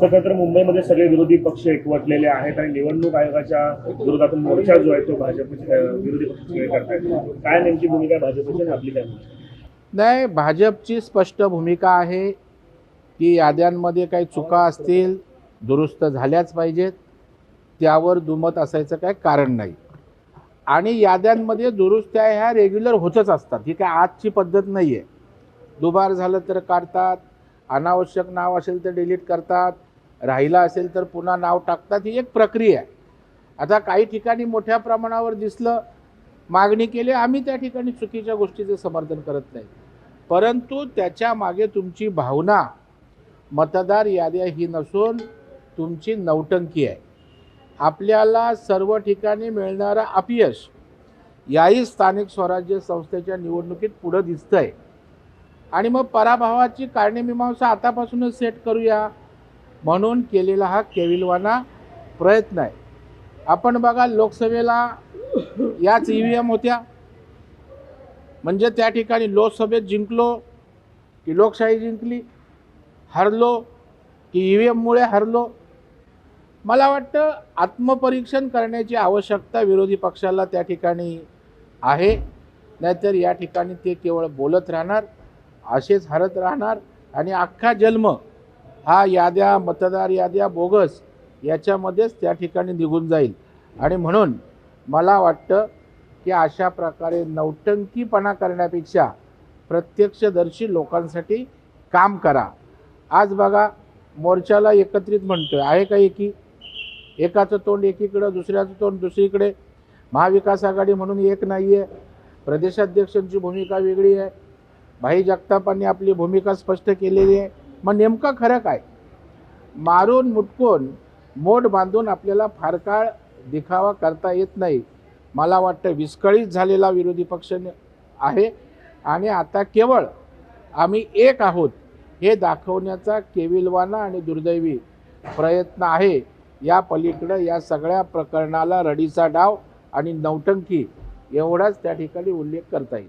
सध्या तर मुंबईमध्ये सगळे विरोधी पक्ष एकवटलेले आहेत आणि निवडणूक आयोगाच्या विरोधातून मोर्चा जो आहे तो भाजपचे विरोधी पक्ष काय नेमकी भूमिका भाजपची आणि आपली काय नाही भाजपची स्पष्ट भूमिका आहे की याद्यांमध्ये काही चुका असतील दुरुस्त झाल्याच पाहिजेत. त्यावर दुमत असायचं काय कारण नाही. आणि याद्यांमध्ये दुरुस्त्या ह्या रेग्युलर होतच असतात. ही काय आजची पद्धत नाही आहे दुबार झालं तर काढतात अनावश्यक नाव असेल तर डिलीट करतात. राहिला असेल तर पुन्हा नाव टाकतात ही एक प्रक्रिया. आहे आता काही ठिकाणी मोठ्या प्रमाणावर दिसलं मागणी केली आम्ही त्या ठिकाणी चुकीच्या गोष्टीचं समर्थन करत नाही. परंतु त्याच्यामागे तुमची भावना मतदार याद्या ही नसून तुमची नौटंकी आहे. आपल्याला सर्व ठिकाणी मिळणारं अपयश याही स्थानिक स्वराज्य संस्थेच्या निवडणुकीत पुढं दिसतंय. आणि मग पराभवाची कारणे आतापासूनच सेट करूया. म्हणून केलेला हा केविलवाना प्रयत्न आहे. आपण बघा लोकसभेला याच ई व्ही एम होत्या. म्हणजे त्या ठिकाणी लोकसभेत जिंकलो की लोकशाही जिंकली हरलो की ई व्ही एममुळे हरलो. मला वाटतं आत्मपरीक्षण करण्याची आवश्यकता विरोधी पक्षाला त्या ठिकाणी आहे. नाहीतर या ठिकाणी ते केवळ बोलत राहणार असेच हरत राहणार आणि अख्खा जन्म हा याद्या मतदार याद्या बोगस याच्यामध्येच त्या ठिकाणी निघून जाईल. आणि म्हणून मला वाटतं की अशा प्रकारे नौटंकीपणा करण्यापेक्षा प्रत्यक्षदर्शी लोकांसाठी काम करा. आज बघा मोर्चाला एकत्रित म्हणतो आहे का एकी? एकाचं तोंड एकीकडं दुसऱ्याचं तोंड दुसरीकडे. महाविकास आघाडी म्हणून एक नाही आहे प्रदेशाध्यक्षांची भूमिका वेगळी आहे. भाई जगतापांनी आपली भूमिका स्पष्ट केलेली आहे. मग नेमकं खरं काय? मारून मुटकून मोठ बांधून आपल्याला फार काळ दिखावा करता येत नाही. मला वाटतं विस्कळीत झालेला विरोधी पक्ष आहे. आणि आता केवळ आम्ही एक आहोत हे दाखवण्याचा केविलवाना आणि दुर्दैवी प्रयत्न आहे. या पलीकडं या सगळ्या प्रकरणाला रडीचा डाव आणि नौटंकी एवढाच त्या ठिकाणी उल्लेख करता येईल.